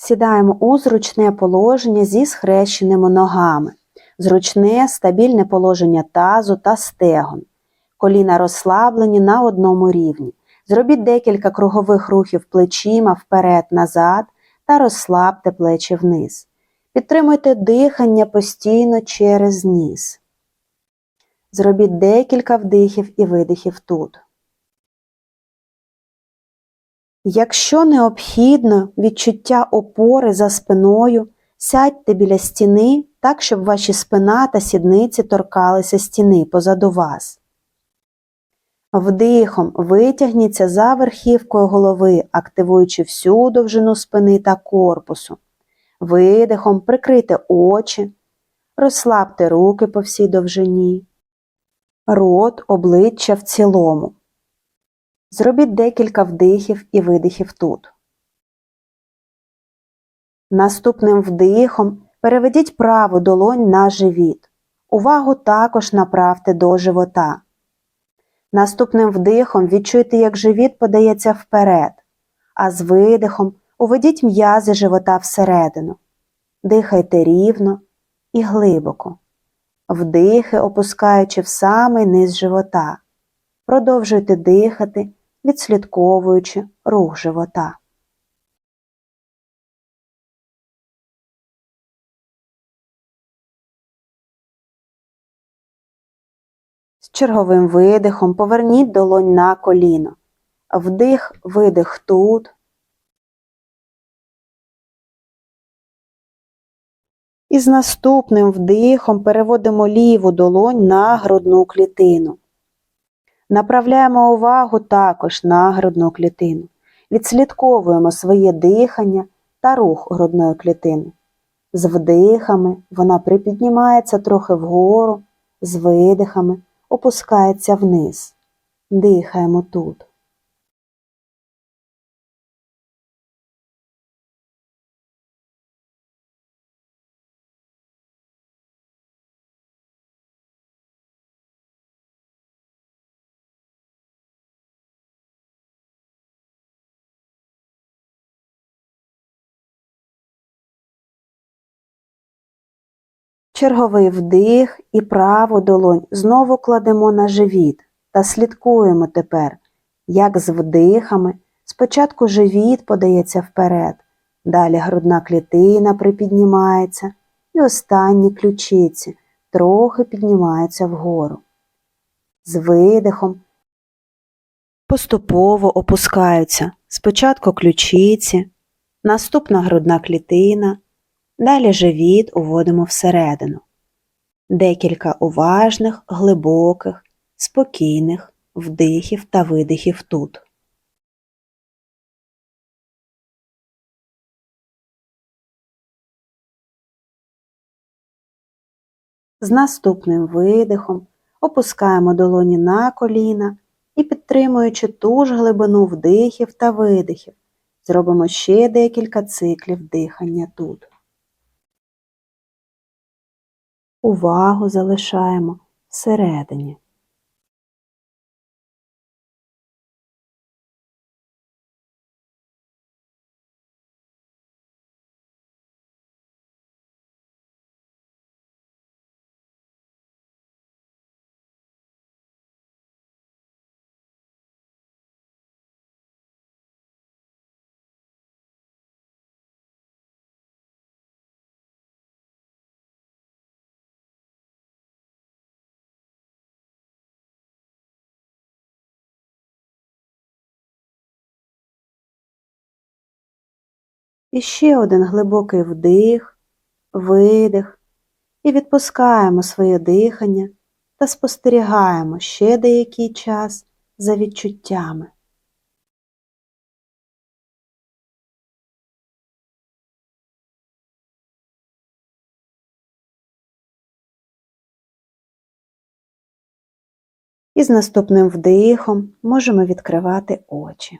Сідаємо у зручне положення зі схрещеними ногами, зручне стабільне положення тазу та стегон. Коліна розслаблені на одному рівні. Зробіть декілька кругових рухів плечима вперед-назад та розслабте плечі вниз. Підтримуйте дихання постійно через ніс. Зробіть декілька вдихів і видихів тут. Якщо необхідно відчуття опори за спиною, сядьте біля стіни так, щоб ваші спина та сідниці торкалися стіни позаду вас. Вдихом витягніться за верхівкою голови, активуючи всю довжину спини та корпусу. Видихом прикрийте очі, розслабте руки по всій довжині, рот, обличчя в цілому. Зробіть декілька вдихів і видихів тут. Наступним вдихом переведіть праву долонь на живіт. Увагу також направте до живота. Наступним вдихом відчуйте, як живіт подається вперед, а з видихом уведіть м'язи живота всередину. Дихайте рівно і глибоко. Вдихи опускаючи в самий низ живота. Продовжуйте дихати, відслідковуючи рух живота. З черговим видихом поверніть долонь на коліно. Вдих, видих тут. І з наступним вдихом переводимо ліву долонь на грудну клітину. Направляємо увагу також на грудну клітину. Відслідковуємо своє дихання та рух грудної клітини. З вдихами вона припіднімається трохи вгору, з видихами опускається вниз. Дихаємо тут. Черговий вдих і праву долонь знову кладемо на живіт та слідкуємо тепер, як з вдихами спочатку живіт подається вперед, далі грудна клітина припіднімається і останні ключиці трохи піднімаються вгору. З видихом поступово опускаються спочатку ключиці, наступна грудна клітина. Далі живіт уводимо всередину. Декілька уважних, глибоких, спокійних вдихів та видихів тут. З наступним видихом опускаємо долоні на коліна і, підтримуючи ту ж глибину вдихів та видихів, зробимо ще декілька циклів дихання тут. Увагу залишаємо всередині. І ще один глибокий вдих, видих, і відпускаємо своє дихання та спостерігаємо ще деякий час за відчуттями. І з наступним вдихом можемо відкривати очі.